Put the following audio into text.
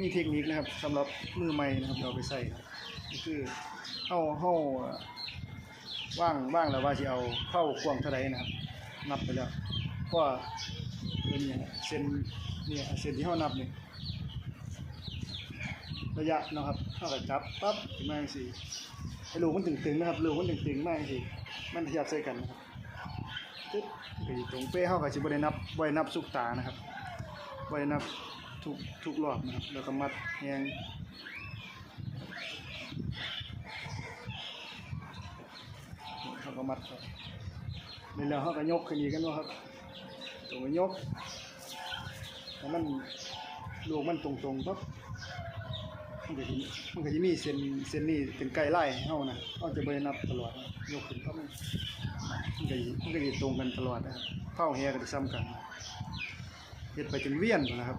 มีเทคนิคนะครับสำหรับมือใหม่นะครับเราไปใส่ครับก็คือเฮาเฮาเอ่อว่างว่างแล้วว่าสิเอาเข้ากว้างเท่าใดนะครับ นับไปแล้วเพราะว่าเป็นเนี่ยเส้นเนี่ยเส้นที่เฮานับเนี่ยระยะนะครับเฮาก็จับปั๊บขึ้นมาจังซี่ให้ลูกมันตึงๆนะครับลูกมันตึงๆมาจังซี่มันขยับใส่กันนะครับตึ๊บก็อยู่ตรงเป้เฮาก็สิบ่ได้นับได้นับสุกตานะครับได้นับ ทุกทุกรอบนะครับ แล้วก็มัดแฮงเขาก็มัดเข้านี่แล้วเขาก็ยกขึ้นอีกกันว่าครับตัวยกแล้วมันลูกมันตรงๆปั๊บมันก็สิมันก็จะมีเส้นเส้นนี้เป็นไกด์ไล่ให้เฮานะเฮาจะบ่ได้นับตลอดยกขึ้นปั๊บมันมันก็สิมันก็สิตรงกันตลอดนะครับเผาแฮก็สิซ้ำกันเฮ็ดไปจนเวียนนะครับ